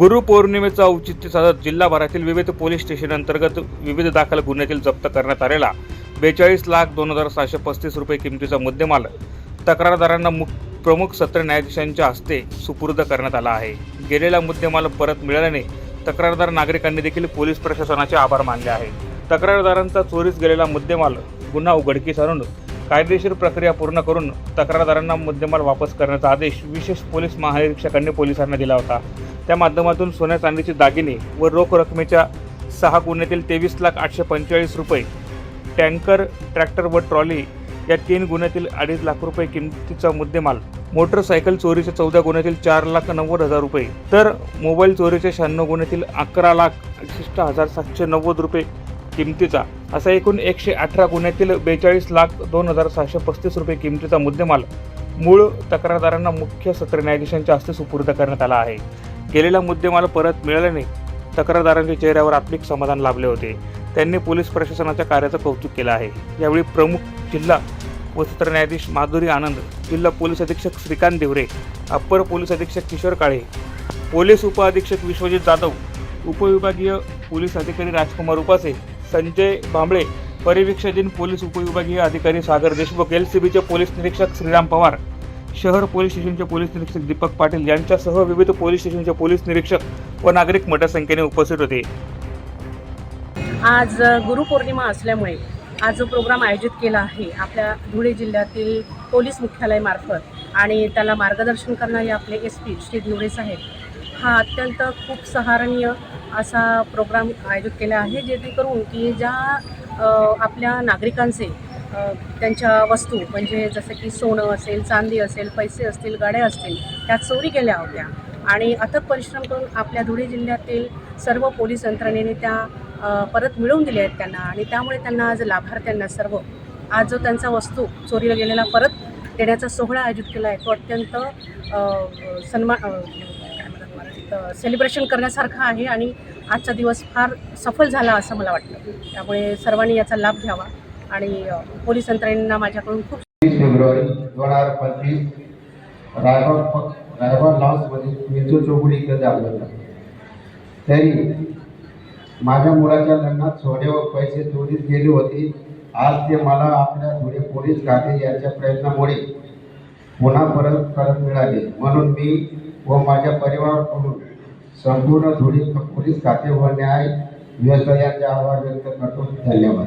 गुरुपौर्णिमेचं औचित्य साधत जिल्हाभरातील विविध पोलीस स्टेशन अंतर्गत विविध दाखल गुन्ह्यातील जप्त करण्यात आलेला बेचाळीस लाख दोन हजार सहाशे पस्तीस रुपये किमतीचा मुद्देमाल तक्रारदारांना मुख प्रमुख सत्र न्यायाधीशांच्या हस्ते सुपूर्द करण्यात आला आहे. गेलेला मुद्देमाल परत मिळाल्याने तक्रारदार नागरिकांनी देखील पोलीस प्रशासनाचे आभार मानले आहे. तक्रारदारांचा चोरीस गेलेला मुद्देमाल गुन्हा उघडकीस आणून कायदेशीर प्रक्रिया पूर्ण करून तक्रारदारांना मुद्देमाल वापस करण्याचा आदेश विशेष पोलीस महानिरीक्षकांनी पोलिसांना दिला होता. त्या माध्यमातून सोन्या चांदीचे दागिने व रोख रकमेच्या सहा गुन्ह्यातील तेवीस लाख आठशे पंचेचाळीस रुपये टँकर ट्रॅक्टर व ट्रॉली या तीन गुन्ह्यातील अडीच लाख रुपये किमतीचा मुद्देमाल. मोटरसायकल चोरीच्या चौदा गुन्ह्यातील चार लाख नव्वद हजार रुपये. तर मोबाईल चोरीच्या शहाण्णव गुन्ह्यातील अकरा लाख अडुसष्ट हजार सातशे नव्वद रुपये किमतीचा. असा एकूण एकशे अठरा गुन्ह्यातील बेचाळीस लाख दोन हजार सहाशे पस्तीस रुपये किमतीचा मुद्देमाल. मूळ तक्रारदारांना मुख्य सत्र न्यायाधीशांच्या हस्ते सुपूर्द करण्यात आला आहे. गेलेला मुद्देमाल परत मिळाल्याने तक्रारदारांच्या चेहऱ्यावर आत्मिक समाधान लाभले होते. त्यांनी पोलीस प्रशासनाच्या कार्याचं कौतुक केलं आहे. यावेळी प्रमुख जिल्हा व सत्र न्यायाधीश माधुरी आनंद जिल्हा पोलीस अधीक्षक श्रीकांत देवरे अप्पर पोलीस अधीक्षक किशोर काळे पोलीस उपअधीक्षक विश्वजित जाधव उपविभागीय पोलीस अधिकारी राजकुमार उपासे संजय भांबळे परिवीक्षाधीन पोलीस उपविभागीय अधिकारी सागर देशमुख एल सी बीचे पोलीस निरीक्षक श्रीराम पवार शहर पोलीस स्टेशनचे पोलीस निरीक्षक दीपक पाटील यांच्यासह विविध पोलीस स्टेशनचे पोलीस निरीक्षक व नागरिक मोठ्या संख्येने उपस्थित होते. आज गुरुपौर्णिमा असल्यामुळे आज जो प्रोग्राम आयोजित केला आहे आपल्या धुळे जिल्ह्यातील पोलीस मुख्यालयामार्फत आणि त्याला मार्गदर्शन करणारे आपले एस पी श्री धुळे साहेब हा अत्यंत खूप सहारणीय असा प्रोग्राम आयोजित केला आहे जेणेकरून की ज्या आपल्या नागरिकांचे त्यांच्या वस्तू म्हणजे जसं की सोनं असेल चांदी असेल पैसे असतील गाड्या असतील त्या चोरी गेल्या होत्या. आणि अथक परिश्रम करून आपल्या धुळे जिल्ह्यातील सर्व पोलीस यंत्रणेने त्या परत मिळवून दिल्या आहेत त्यांना. आणि त्यामुळे त्यांना आज लाभार्थ्यांना सर्व आज जो त्यांचा वस्तू चोरीला गेलेला परत देण्याचा सोहळा आयोजित केला आहे तो अत्यंत सन्मान सेलिब्रेशन करण्यासारखा आहे. आणि आजचा दिवस फार सफल झाला असं मला वाटतं. त्यामुळे सर्वांनी याचा लाभ घ्यावा. आणि पोलीस यंत्रणेंना माझ्याकडून खूप वीस फेब्रुवारी दोन हजार पंचवीस रायगड प- रायगड लॉन्समध्ये मिंचू चौगुडी इथं झालं. होतं तरी माझ्या मुलाच्या लग्नात सोने व पैसे चोरीस गेले होते. आज ते मला आपल्या धुळे पोलीस खाते यांच्या प्रयत्नामुळे पुन्हा परत परत मिळाले. म्हणून मी व माझ्या परिवाराकडून संपूर्ण धुळे पोलीस खाते व न्याय व्यवस्था यांचे आभार व्यक्त करतो. धन्यवाद.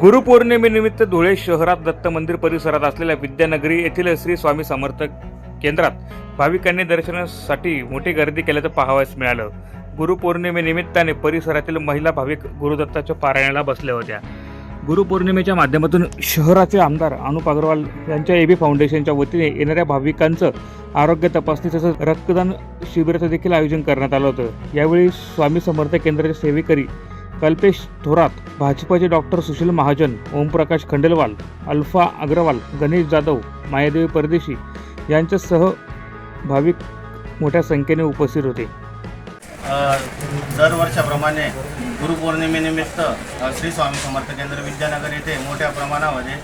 गुरुपौर्णिमेनिमित्त धुळे शहरात दत्त मंदिर परिसरात असलेल्या विद्यानगरी येथील श्री स्वामी समर्थ केंद्रात भाविकांनी दर्शनासाठी मोठी गर्दी केल्याचं पाहावयास मिळालं. गुरुपौर्णिमेनिमित्ताने परिसरातील महिला भाविक गुरुदत्ताच्या पारायणाला बसल्या होत्या. गुरुपौर्णिमेच्या माध्यमातून शहराचे आमदार अनुप अग्रवाल यांच्या एबी फाउंडेशनच्या वतीने येणाऱ्या भाविकांचं आरोग्य तपासणी तसंच रक्तदान शिबिराचं देखील आयोजन करण्यात आलं होतं. यावेळी स्वामी समर्थ केंद्राचे सेवेकरी कल्पेश थोरात भाजपाचे डॉक्टर सुशील महाजन ओमप्रकाश खंडेलवाल अल्फा अग्रवाल गणेश जाधव मायादेवी परदेशी यांच्यासह भाविक मोठ्या संख्येने उपस्थित होते. दरवर्षाप्रमाणे गुरुपौर्णिमेनिमित्त श्री स्वामी समर्थ केंद्र विद्यानगर येथे मोठ्या प्रमाणामध्ये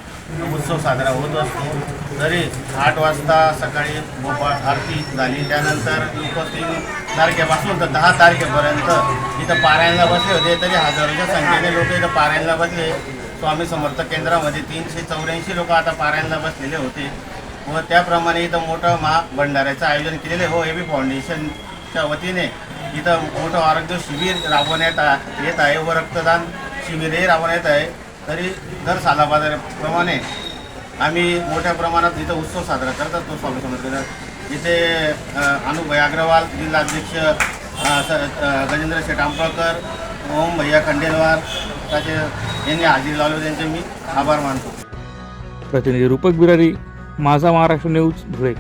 उत्सव साजरा होत असतो. तरी आठ वाजता सकाळी गोपाळ आरती झाली त्यानंतर लोक तीन तारखेपासून तर दहा तारखेपर्यंत इथं पारायणला बसले होते. तरी हजारोच्या संख्येने लोक इथं पारायणला बसले. स्वामी समर्थ केंद्रामध्ये तीनशे चौऱ्याऐंशी लोक आता पारायणला बसलेले होते व त्याप्रमाणे इथं मोठं महाभंडाऱ्याचं आयोजन केलेलं आहे. हो ए बी फाउंडेशनच्या वतीने इथं मोठं आरोग्य शिबिर राबवण्यात येत आहे व रक्तदान शिबिरही राबवण्यात येत आहे. तरी दर सालाबाजाराप्रमाणे आम्ही मोठ्या प्रमाणात इथं उत्सव साजरा करतात तो स्वामी समर्थ इथे अनुभाई अग्रवाल जिल्हाध्यक्ष गजेंद्र शेठ आंबळकर ओम भैया खंडेलवार त्याचे यांनी हजेरी लावले त्यांचे मी आभार मानतो. प्रतिनिधी रूपक बिरारी माझा महाराष्ट्र न्यूज धुळे.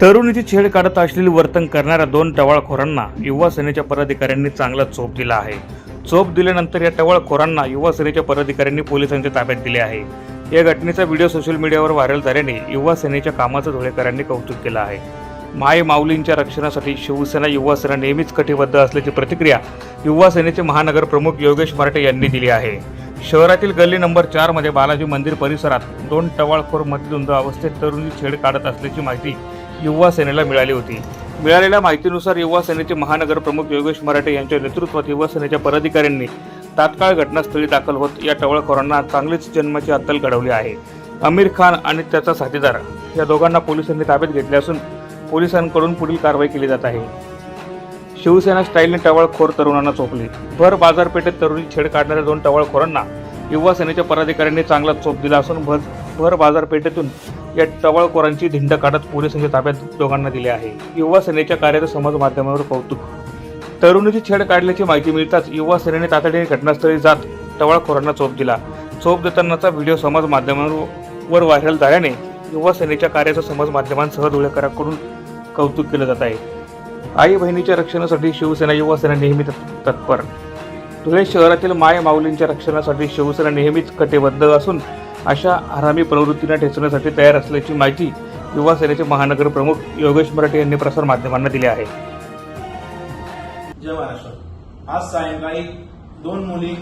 तरुणीची छेड काढत असलेली वर्तन करणाऱ्या दोन टवाळखोरांना युवा सेनेच्या पदाधिकाऱ्यांनी चांगला चोप दिला आहे. चोप दिल्यानंतर या टवाळखोरांना युवा सेनेच्या पदाधिकाऱ्यांनी पोलिसांच्या ताब्यात दिले आहे. या घटनेचा व्हिडिओ सोशल मीडियावर व्हायरल झाल्याने युवा सेनेच्या कामाचं धुळेकरांनी कौतुक केलं आहे. माय माऊलींच्या रक्षणासाठी शिवसेना युवा सेना नेहमीच कटिबद्ध असल्याची प्रतिक्रिया युवा सेनेचे महानगर प्रमुख योगेश मराठे यांनी दिली आहे. शहरातील गल्ली नंबर चारमध्ये बालाजी मंदिर परिसरात दोन टवाळखोर मध्यधुंद अवस्थेत तरुणी छेड काढत असल्याची माहिती युवा सेनेला मिळाली होती. मिळालेल्या माहितीनुसार युवा सेनेचे महानगर प्रमुख योगेश मराठे यांच्या नेतृत्वात युवा सेनेच्या पदाधिकाऱ्यांनी तात्काळ घटनास्थळी दाखल होत या टवळखोरांना चांगलीच जन्माची अद्दल घडवली आहे. आमिर खान आणि त्याचा साथीदार या दोघांना पोलिसांनी ताब्यात घेतले असून पोलिसांकडून पुढील कारवाई केली जात आहे. शिवसेना स्टाईलने टवाळखोर तरुणांना चोपली. भर बाजारपेठेत तरुणी छेड काढणाऱ्या दोन टवाळखोरांना युवा सेनेच्या पदाधिकाऱ्यांनी चांगला चोप दिला असून भर भर बाजारपेठेतून या टवाळखोरांची धिंड काढत पोलिसांच्या ताब्यात दोघांना दिले आहे. युवा सेनेच्या कार्याचं समाज माध्यमावर कौतुक. तरुणीची छेड काढल्याची माहिती मिळताच युवा सेनेने तातडीने घटनास्थळी जात टवाळखोरांना चोप दिला. चोप देतानाचा व्हिडिओ समाज माध्यमांवर व्हायरल झाल्याने युवा सेनेच्या कार्याचं समाज माध्यमांसह धुळेकरांकडून कौतुक केलं जात आहे. आई बहिणीच्या रक्षणासाठी शिवसेना युवा सेना नेहमी तत्- तत्पर. धुळे शहरातील माय माऊलींच्या रक्षणासाठी शिवसेना नेहमीच कटिबद्ध असून अशा हरामी प्रवृत्तींना ठेचण्यासाठी तयार असल्याची माहिती युवा सेनेचे महानगर प्रमुख योगेश मराठे यांनी प्रसार माध्यमांना दिली आहे. जय महाराष्ट्र. आज सायंकाळी दोन मुली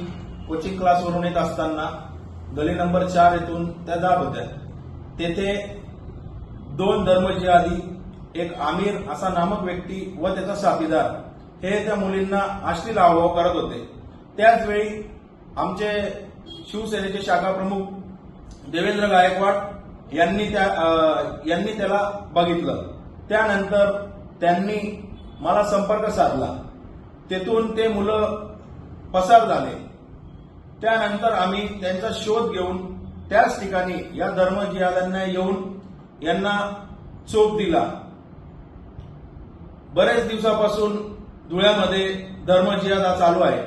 कोचिंग क्लासवरून येत असताना गली नंबर चार येथून त्या जात होत्या. तेथे दोन धर्मजिहादी एक आमिर असा नामक व्यक्ती व त्याचा साथीदार हे त्या मुलींना अश्लील हावभाव करत होते. त्याचवेळी आमचे शिवसेनेचे शाखा प्रमुख देवेंद्र गायकवाड यांनी त्या यांनी त्याला बघितलं. त्यानंतर त्यांनी मला संपर्क साधला. तेथून ते मुलं पसार झाले. त्यानंतर आम्ही त्यांचा शोध घेऊन त्याच ठिकाणी या धर्मजिहादांना येऊन यांना चोप दिला. बरेच दिवसापासून धुळ्यामध्ये धर्मजियादा चालू आहे.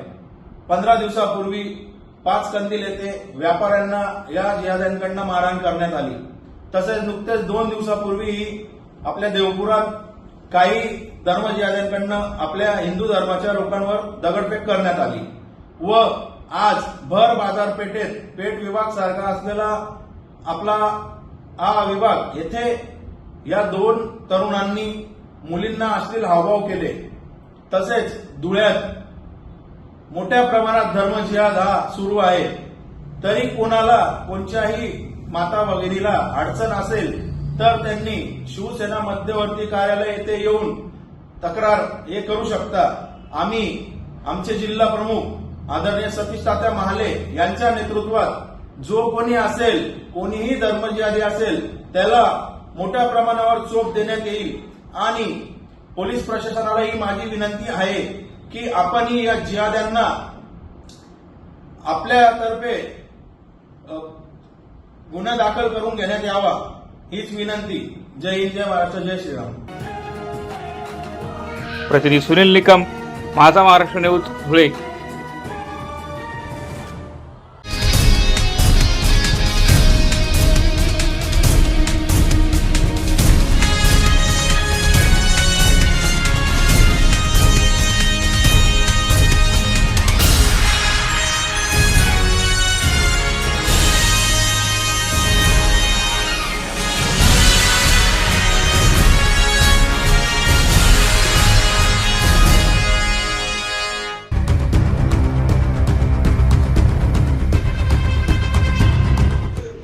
पंधरा दिवसापूर्वी पाच कंदील येथे व्यापाऱ्यांना या जिहाद्यांकडनं मारहाण करण्यात आली. तसेच नुकतेच दोन दिवसापूर्वीही आपल्या देवपुरात काही धर्मजिहाद्यांकडनं आपल्या हिंदू धर्माच्या लोकांवर दगडफेक करण्यात आली. व आज भर बाजारपेठेत पेठ विभाग सारखा असलेला आपला हा विभाग येथे या दोन तरुणांनी मुलींना असलेले हावभाव केले. तसेच धुळ्यात मोठ्या प्रमाणात धर्मजिहाद हा सुरू आहे. तरी कोणाला कोणत्याही माता भगिनीला अडचण असेल तर त्यांनी शिवसेना मध्यवर्ती कार्यालय येथे येऊन तक्रार हे करू शकता. आम्ही आमचे जिल्हा प्रमुख आदरणीय सतीश तात्या महाले यांच्या नेतृत्वात जो कोणी असेल कोणीही धर्मजिहादी असेल त्याला मोठ्या प्रमाणावर चोप देण्यात येईल. आणि पोलीस प्रशासनाला ही माझी विनंती आहे. की आपणही या जिहाद्यांना आपल्यातर्फे गुन्हा दाखल करून घेण्यात यावा हीच विनंती. जय हिंद जय महाराष्ट्र जय श्रीराम. प्रतिनिधी सुनील निकम माझा महाराष्ट्र न्यूज धुळे.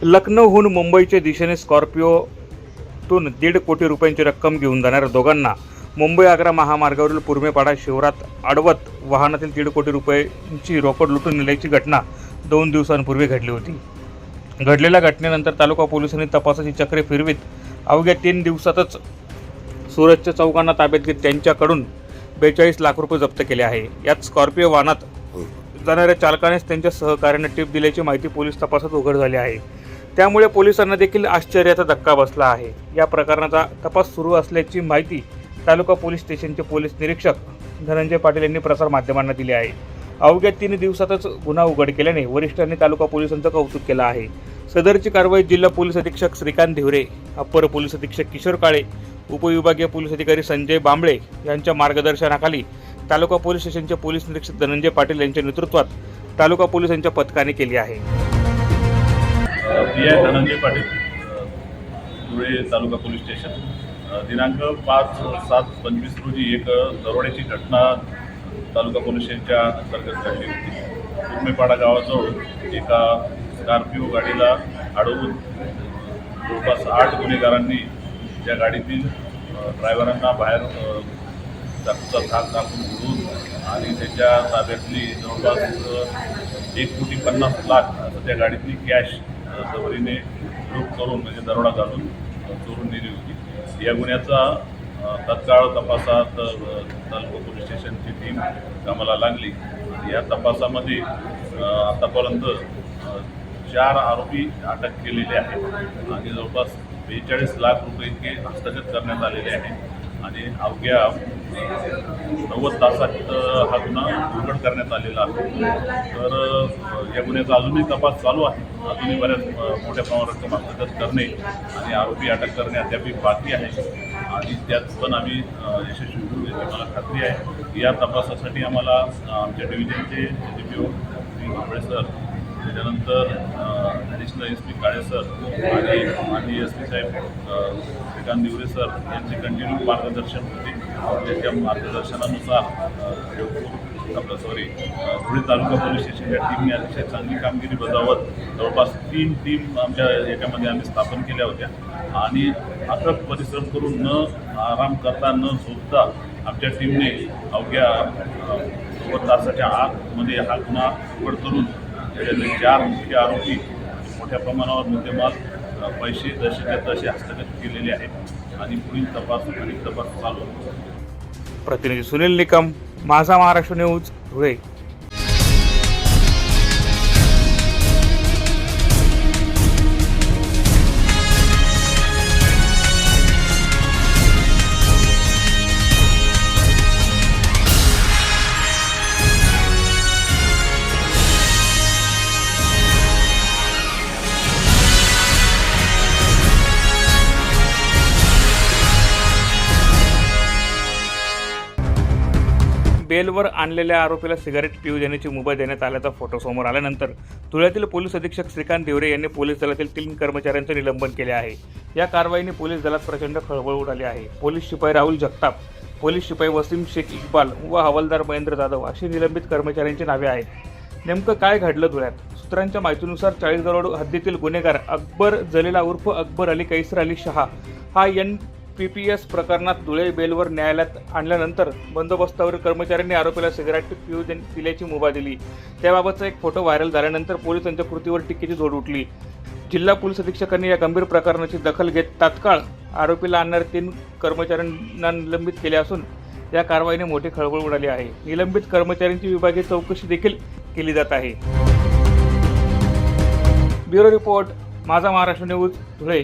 लखनौहून मुंबईच्या दिशेने स्कॉर्पिओतून दीड कोटी रुपयांची रक्कम घेऊन जाणाऱ्या दोघांना मुंबई आग्रा महामार्गावरील पुरमेपाडा शिवरात अडवत वाहनातील दीड कोटी रुपयांची रोकड लुटून नेल्याची घटना दोन दिवसांपूर्वी घडली होती. घडलेल्या घटनेनंतर तालुका पोलिसांनी तपासाची चक्रे फिरवीत. अवघ्या तीन दिवसातच सूरजच्या चौकांना ताब्यात घेत त्यांच्याकडून बेचाळीस लाख रुपये जप्त केले आहे. यात स्कॉर्पिओ वाहनात जाणाऱ्या चालकानेच त्यांच्या सहकार्याने टीप दिल्याची माहिती पोलीस तपासात उघड झाली आहे. त्यामुळे पोलिसांना देखील आश्चर्याचा धक्का बसला आहे. या प्रकरणाचा तपास सुरू असल्याची माहिती तालुका पोलीस स्टेशनचे पोलीस निरीक्षक धनंजय पाटील यांनी प्रसारमाध्यमांना दिली आहे. अवघ्या तीन दिवसातच गुन्हा उघड केल्याने वरिष्ठांनी तालुका पोलिसांचं कौतुक केलं आहे. सदरची कारवाई जिल्हा पोलीस अधीक्षक श्रीकांत धिवरे अप्पर पोलीस अधीक्षक किशोर काळे उपविभागीय पोलीस अधिकारी संजय बांबळे यांच्या मार्गदर्शनाखाली तालुका पोलीस स्टेशनचे पोलीस निरीक्षक धनंजय पाटील यांच्या नेतृत्वात तालुका पोलिसांच्या पथकाने केली आहे. P I Dhananjay Patil Dhule taluka police station. दिनांक पाच सात पंचवीस रोजी एक दरोड्याची घटना तालुका पोलीस स्टेशनच्या अंतर्गत घडली होती. उर्मेपाडा गावाजवळ एका स्कॉर्पिओ गाडीला अडवून जवळपास आठ गुन्हेगारांनी त्या गाडीतील ड्रायव्हरांना बाहेर चाकूचा धाक टाकून उडून आणि त्याच्या ताब्यातली जवळपास एक कोटी पन्नास लाख असं त्या गाडीतली कॅश जबरीने लूट करून म्हणजे दरोडा घालून चोरून नेली होती. या गुन्ह्याचा तत्काळ तपासात तालुका पोलीस स्टेशनची टीम कामाला लागली. या तपासामध्ये आतापर्यंत चार आरोपी अटक केलेले आहेत. आणि जवळपास बेचाळीस लाख रुपये इतके हस्तगत करण्यात आलेले आहे आणि अवघ्या नव्वद तासात हा गुन्हा उघड करण्यात आलेला आहे. तर या गुन्ह्याचा अजूनही तपास चालू आहे. अजूनही बऱ्याच मोठ्या प्रमाणात रक्कम हस्तगत करणे आणि आरोपी अटक करणे अद्याप बाकी आहे. आणि त्यात पण आम्ही यशस्वी होऊ याची मला खात्री आहे. या तपासासाठी आम्हाला आमच्या डिव्हिजनचे D P O Shri Bhamble sir त्याच्यानंतर additional S P Kale sir आणि माननीय एस पी साहेब श्रीकांत दिवरे सर यांचे कंटिन्यू मार्गदर्शन होते. त्यांच्या मार्गदर्शनानुसार आपलं सॉरी धुळे तालुका पोलीस स्टेशनच्या टीमने अतिशय चांगली कामगिरी बजावत जवळपास तीन टीम आमच्या याच्यामध्ये आम्ही स्थापन केल्या होत्या. आणि अथक परिश्रम करून न आराम करता न झोपता आमच्या टीमने अवघ्या तासाच्या आतमध्ये हा गुन्हा उघड करून त्याच्यातले चार मुख्य आरोपी मोठ्या प्रमाणावर मुद्देमाल पैसे जसेच्या तसे हस्तगत केलेले आहेत आणि पुढील तपास अधिक तपास चालू. प्रतिनिधी सुनील निकम माझा महाराष्ट्र न्यूज धुळे. बेलवर आणलेल्या आरोपीला सिगारेट पिऊ देण्याची मुभा देण्यात आल्याचा फोटो समोर आल्यानंतर धुळ्यातील पोलीस अधीक्षक श्रीकांत देवरे यांनी पोलीस दलातील तीन कर्मचाऱ्यांचे निलंबन केले आहे. या कारवाईने पोलीस दलात प्रचंड खळबळ उडाली आहे. पोलीस शिपाई राहुल जगताप पोलीस शिपाई वसीम शेख इक्बाल व हवालदार महेंद्र जाधव अशी निलंबित कर्मचाऱ्यांची नावे आहेत. नेमकं काय घडलं धुळ्यात? सूत्रांच्या माहितीनुसार चाळीस हद्दीतील गुन्हेगार अकबर जलीला उर्फ अकबर अली कैसर अली शहा हा एन पी पी एस प्रकरणात धुळे बेलवर न्यायालयात आणल्यानंतर बंदोबस्तावरील कर्मचाऱ्यांनी आरोपीला सिगारेट पिऊ पिल्याची दिल्याची मुभा दिली. त्याबाबतचा एक फोटो व्हायरल झाल्यानंतर पोलिसांच्या कृतीवर टीकेची जोड उठली. जिल्हा पोलीस अधीक्षकांनी या गंभीर प्रकरणाची दखल घेत तात्काळ आरोपीला आणणाऱ्या तीन कर्मचाऱ्यांना निलंबित केले असून या कारवाईने मोठी खळबळ उडाली आहे. निलंबित कर्मचाऱ्यांची विभागीय चौकशी देखील केली जात आहे. ब्युरो रिपोर्ट माझा महाराष्ट्र न्यूज धुळे.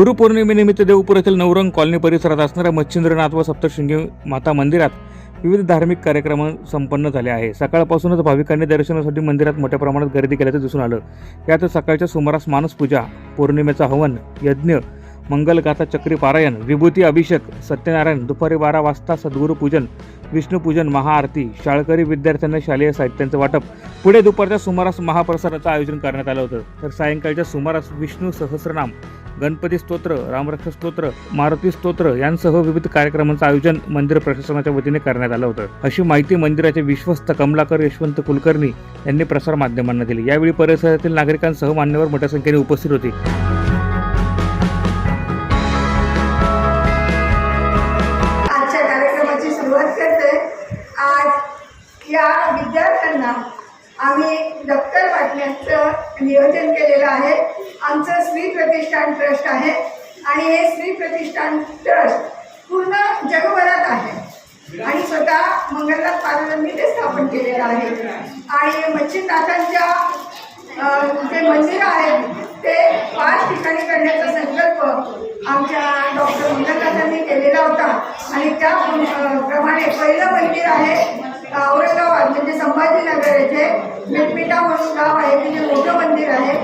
गुरुपौर्णिमेनिमित्त देवपूर येथील नवरंग कॉलनी परिसरात असणाऱ्या मच्छिंद्रनाथ व सप्तशृंगी माता मंदिरात विविध धार्मिक कार्यक्रम संपन्न झाले आहे सकाळपासूनच भाविकांनी दर्शनासाठी मंदिरात मोठ्या प्रमाणात गर्दी केल्याचं दिसून आलं. यात सकाळच्या सुमारास मानसपूजा पौर्णिमेचा हवन यज्ञ मंगलगाथा चक्री पारायण विभूती अभिषेक सत्यनारायण दुपारी बारा वाजता सद्गुरुपूजन विष्णुपूजन महाआरती शाळकरी विद्यार्थ्यांना शालेय साहित्यांचं वाटप. पुढे दुपारच्या सुमारास महाप्रसादाचं आयोजन करण्यात आलं होतं. तर सायंकाळच्या सुमारास विष्णू सहस्रनाम गणपती स्तोत्र रामरक्ष स्तोत्र मारुती स्तोत्र यांसह विविध कार्यक्रमांचं आयोजन मंदिर प्रशासनाच्या वतीने करण्यात आलं होतं. अशी माहिती मंदिराचे विश्वस्त कमलाकर यशवंत कुलकर्णी यांनी प्रसार माध्यमांना दिली. यावेळी परिसरातील नागरिकांसह मान्यवर मोठ्या संख्येने उपस्थित होती. आजच्या कार्यक्रमाची सुरुवात करते. आज या विद्यार्थ्यांना आम्ही दप्तर वाटण्याचं नियोजन केलेलं आहे. आमचं श्री प्रतिष्ठान ट्रस्ट आहे आणि हे श्री प्रतिष्ठान ट्रस्ट पूर्ण जगभरात आहे. आणि स्वतः मंगलनाथ महाराजांनी ते स्थापन केलेलं आहे. आणि मच्छीनाथांच्या जे मंदिर आहेत ते पाच ठिकाणी करण्याचा संकल्प आमच्या डॉक्टर मंगलनाथांनी केलेला होता. आणि त्या प्रमाणे पहिलं मंदिर आहे औरंगाबाद म्हणजे संभाजीनगर येथे मिटमिटा म्हणून गाव आहे तिथे मोठं मंदिर आहे.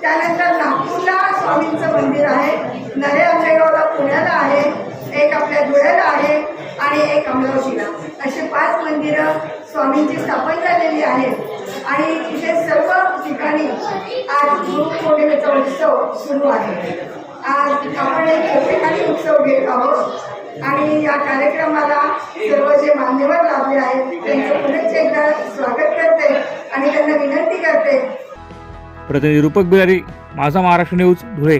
त्यानंतर नागपूरला स्वामींचं मंदिर आहे. नरे आंबेगावला पुण्याला आहे. एक आपल्या धुळ्याला आहे आणि एक अमरावतीला. असे पाच मंदिरं स्वामींची स्थापन झालेली आहेत. आणि तिथे सर्व ठिकाणी आज गुरुपौर्णिमेचा उत्सव सुरू आहे. आज आपण एक ठिकाणी उत्सव घेत आहोत. आणि या कार्यक्रमाला सर्व जे मान्यवर लाभले आहेत त्यांचं पुन्हा एकदा स्वागत करते आणि त्यांना विनंती करते. प्रतिनिधी रूपक बिहारी माझा महाराष्ट्र न्यूज धुळे.